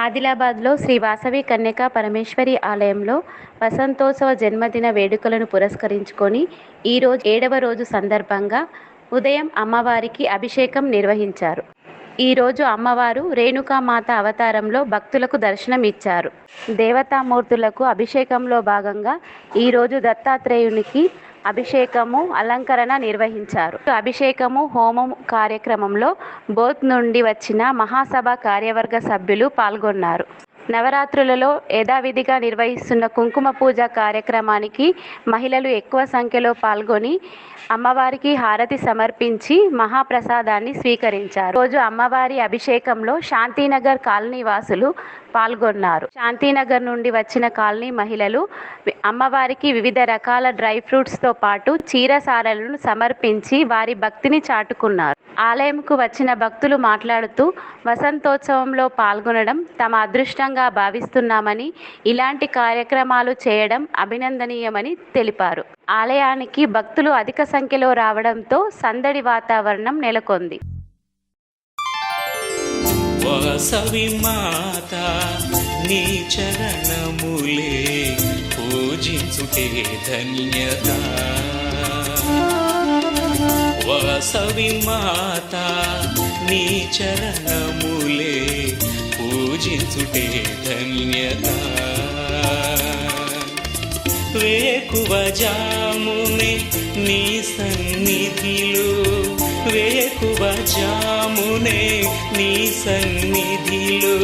ఆదిలాబాద్లో శ్రీ వాసవి కన్యకా పరమేశ్వరి ఆలయంలో వసంతోత్సవ జన్మదిన వేడుకలను పురస్కరించుకొని ఈరోజు ఏడవ రోజు సందర్భంగా ఉదయం అమ్మవారికి అభిషేకం నిర్వహించారు. ఈరోజు అమ్మవారు రేణుకామాత అవతారంలో భక్తులకు దర్శనం ఇచ్చారు దేవతామూర్తులకు అభిషేకంలో భాగంగా ఈరోజు దత్తాత్రేయునికి అభిషేకము అలంకరణ నిర్వహించారు. అభిషేకము హోమం కార్యక్రమంలో బోత్ నుండి వచ్చిన మహాసభ కార్యవర్గ సభ్యులు పాల్గొన్నారు. నవరాత్రులలో యథావిధిగా నిర్వహిస్తున్న కుంకుమ పూజ కార్యక్రమానికి మహిళలు ఎక్కువ సంఖ్యలో పాల్గొని అమ్మవారికి హారతి సమర్పించి మహాప్రసాదాన్ని స్వీకరించారు. రోజు అమ్మవారి అభిషేకంలో శాంతినగర్ కాలనీ వాసులు పాల్గొన్నారు. శాంతినగర్ నుండి వచ్చిన కాలనీ మహిళలు అమ్మవారికి వివిధ రకాల డ్రై ఫ్రూట్స్తో పాటు చీరసారలను సమర్పించి వారి భక్తిని చాటుకున్నారు. ఆలయంకు వచ్చిన భక్తులు మాట్లాడుతూ వసంతోత్సవంలో పాల్గొనడం తమ అదృష్టంగా భావిస్తున్నామని ఇలాంటి కార్యక్రమాలు చేయడం అభినందనీయమని తెలిపారు. ఆలయానికి భక్తులు అధిక సంఖ్యలో రావడంతో సందడి వాతావరణం నెలకొంది. వాసవి మాత నీ చరణములే పూజించుటే ధన్యత. వాసవి మాత నీ చరణములే పూజించుటే ధన్యత వేకువజామునే నీ సన్నిధిలో వేకువజామునే నీ సన్నిధిలో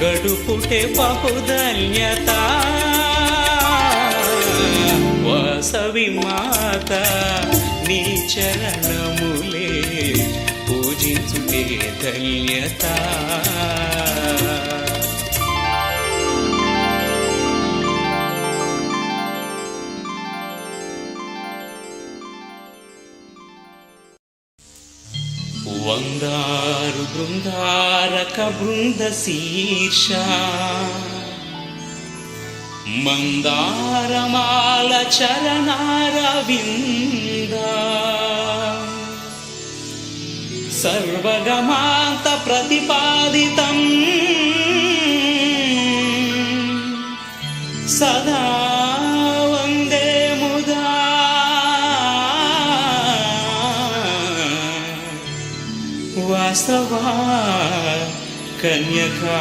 గడుపుటే బహుధన్యత వాసవి మాత నీ చరణ వైకల్యత వంగారు బృందారక బృంద శీర్ష. మందారమాల చరణారవిందా సర్వగమాంత ప్రతిపాదితం. సదా వందే ముదా. వాస్తవా కన్యకా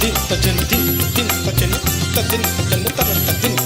తింత చెల్లి తింత చెల్లి తింత చెల్లి తరంత తింత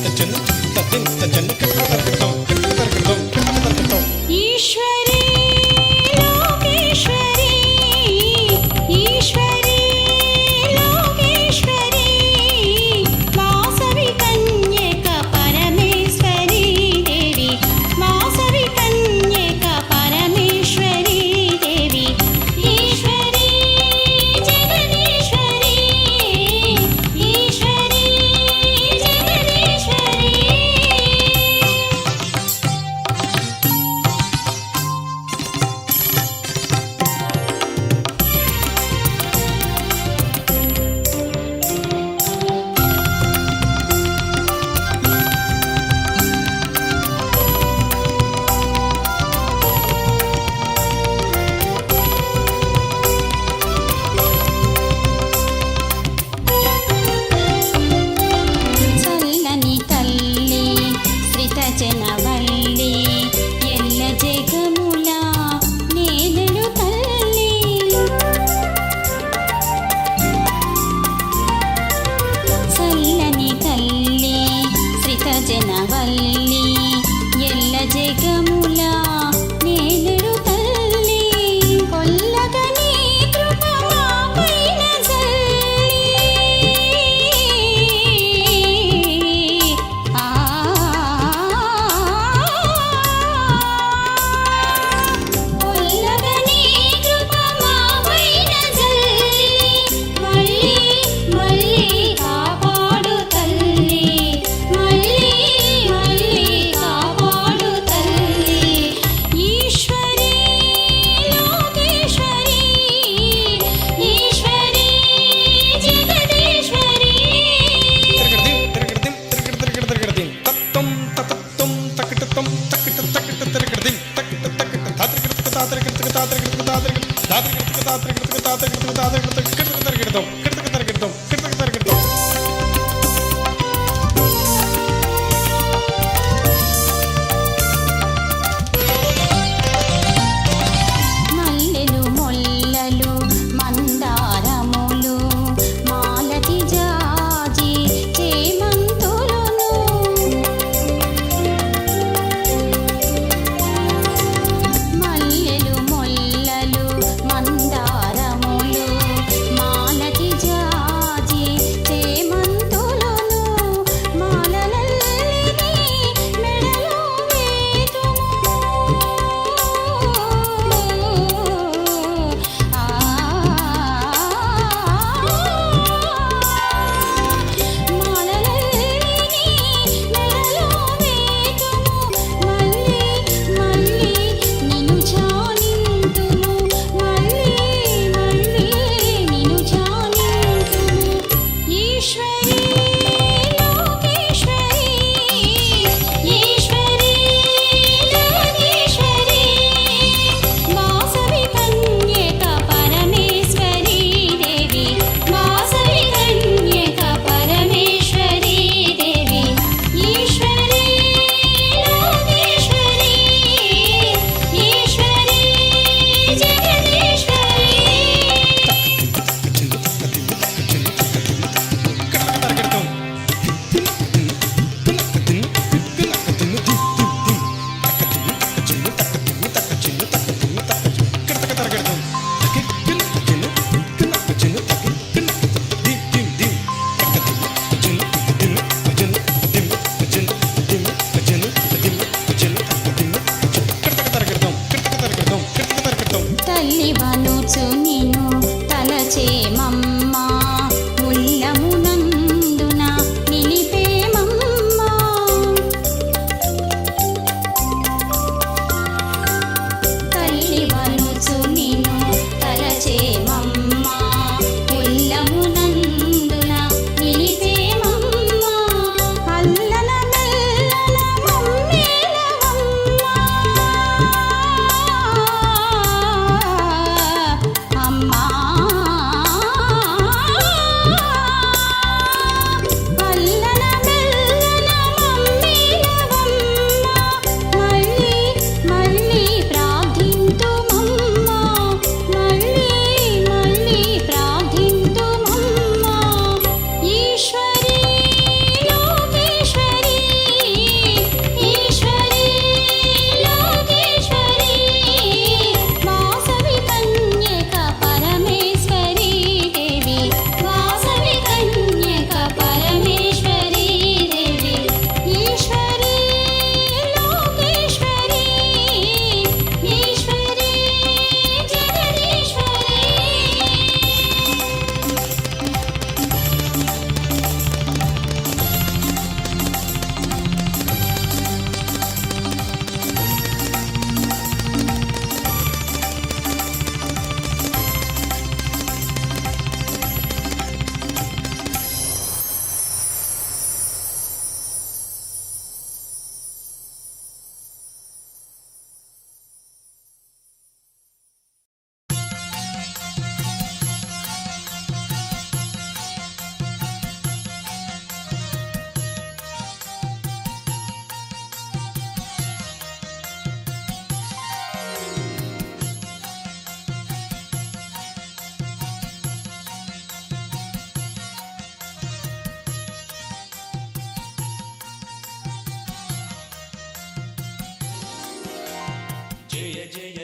താത്രികെടുത്ത് താത്രികെടുത്ത് താത്രികെടുത്ത് താത്രികെടുത്ത് താത്രികെടുത്ത് താത്രികെടുത്ത് താത്രികെടുത്ത് താത്രികെടുത്ത് താത്രികെടുത്ത്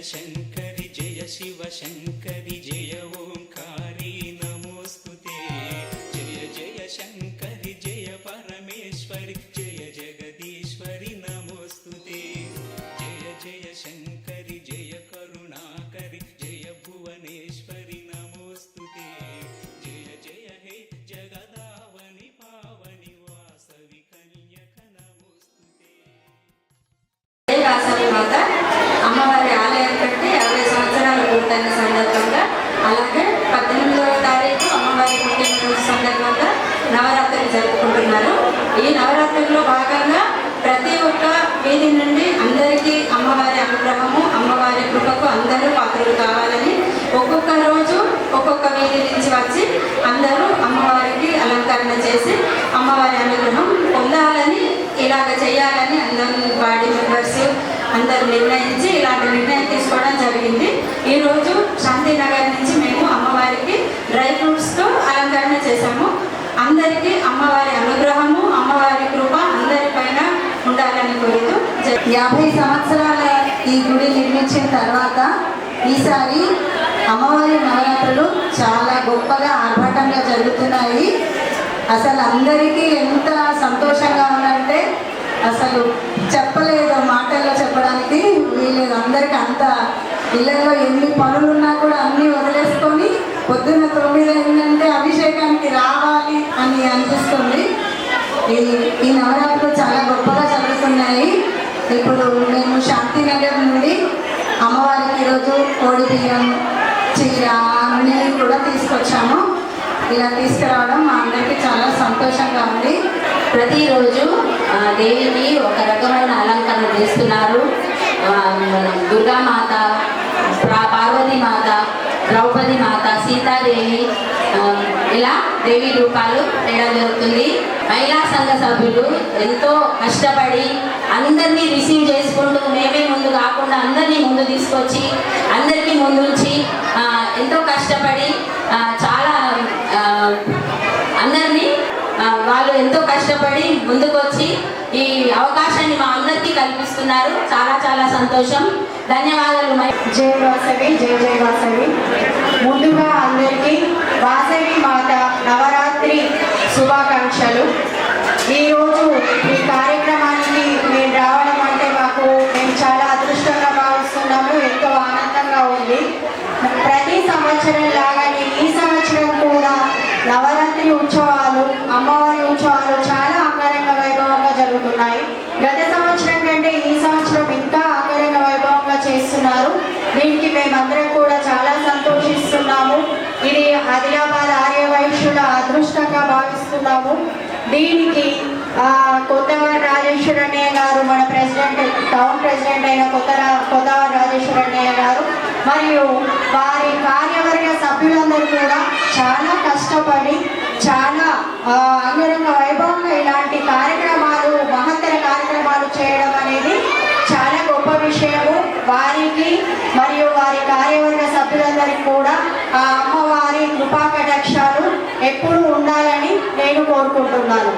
शंकरी जय शिव शंकरी जय సందర్భంగా అలాగే పద్దెనిమిదవ తారీఖు అమ్మవారి మీటింగ్ సందర్భంగా నవరాత్రి జరుపుకుంటున్నారు. ఈ నవరాత్రిలో భాగంగా ప్రతి ఒక్క వీధి నుండి అందరికీ అమ్మవారి అనుగ్రహము అమ్మవారి కృపకు అందరూ పాత్రలు కావాలని ఒక్కొక్క రోజు ఒక్కొక్క వీధి నుంచి వచ్చి అందరూ అమ్మవారికి అలంకరణ చేసి అమ్మవారి అనుగ్రహం పొందాలని ఇలాగ చేయాలని అందరం అందరు నిర్ణయించి ఇలాంటి నిర్ణయం తీసుకోవడం జరిగింది. ఈరోజు శాంతినగర్ నుంచి మేము అమ్మవారికి డ్రై ఫ్రూట్స్తో అలంకరణ చేశాము. అందరికీ అమ్మవారి అనుగ్రహము అమ్మవారి కృప అందరిపైన ఉండాలని కోరుతూ యాభై సంవత్సరాల ఈ గుడి నిర్మించిన తర్వాత ఈసారి అమ్మవారి నవరాత్రులు చాలా గొప్పగా ఆర్భాటంగా జరుగుతున్నాయి. అసలు అందరికీ ఎంత సంతోషంగా ఉందంటే అసలు చెప్పలేదు మాటల్లో చెప్పడానికి వీలేదు అందరికీ అంత ఇళ్ళల్లో ఎన్ని పనులున్నా కూడా అన్నీ వదిలేసుకొని పొద్దున్న తొమ్మిది ఏంటంటే అభిషేకానికి రావాలి అని అనిపిస్తుంది. ఈ ఈ నవరాత్రులు చాలా గొప్పగా జరుగుతున్నాయి. ఇప్పుడు మేము శాంతినగర్ నుండి అమ్మవారికి ఈరోజు కోడి బియ్యం చీర అన్నీ కూడా తీసుకొచ్చాము. ఇలా తీసుకురావడం మా అందరికీ చాలా సంతోషంగా ఉంది. ప్రతిరోజు దేవికి ఒక రకమైన అలంకరణ చేస్తున్నారు. దుర్గామాత పార్వతీమాత ద్రౌపది మాత సీతాదేవి ఇలా దేవి రూపాలు వేయడం జరుగుతుంది. మహిళా సంఘ సభ్యులు ఎంతో కష్టపడి అందరినీ రిసీవ్ చేసుకుంటూ మేమే ముందు కాకుండా అందరినీ ముందు తీసుకొచ్చి అందరికీ ముందుంచి ఎంతో కష్టపడి చాలా అందరినీ వాళ్ళు ఎంతో కష్టపడి ముందుకొచ్చి ఈ అవకాశాన్ని మా అందరికీ కల్పిస్తున్నారు. చాలా చాలా సంతోషం. ధన్యవాదాలు. మై జై వాసవి జై జై వాసవి. ముందుగా అందరికీ వాసవి మాత నవరాత్రి శుభాకాంక్షలు. ఈ కార్యక్రమానికి మేము రావడం అంటే మాకు మేము చాలా అదృష్టంగా భావిస్తున్నాము ఎంతో ఆనందంగా ఉంది ప్రతి సంవత్సరం లాగానే ఈ సంవత్సరం కూడా నవరాత్రి ఉత్సవాలు అమ్మవారి ఉత్సవాలు చాలా అంగరంగ వైభవంగా జరుగుతున్నాయి గత సంవత్సరం కంటే ఈ సంవత్సరం ఇంకా అంగరంగ వైభవంగా చేస్తున్నారు దీనికి మేమందరం కూడా చాలా సంతోషిస్తున్నాము ఇది ఆదిలాబాద్ ఆర్య వైశ్యుల అదృష్టంగా భావిస్తున్నాము దీనికి కొత్తవారి రాజేశ్వర అన్నయ్య గారు మన ప్రెసిడెంట్ టౌన్ ప్రెసిడెంట్ అయిన కొత్త కొత్తవారి రాజేశ్వర అన్నయ్య గారు మరియు వారి కార్యవర్గ సభ్యులందరూ కూడా చాలా కష్టపడి చాలా అంగరంగ వైభవంగా ఇలాంటి కార్యక్రమాలు మహత్తర కార్యక్రమాలు చేయడం అనేది చాలా గొప్ప విషయము. వారికి మరియు వారి కార్యవర్గ సభ్యులందరికీ కూడా ఆ అమ్మవారి కృపా కటాక్షాలు ఎప్పుడు ఉండాలని నేను కోరుకుంటున్నాను.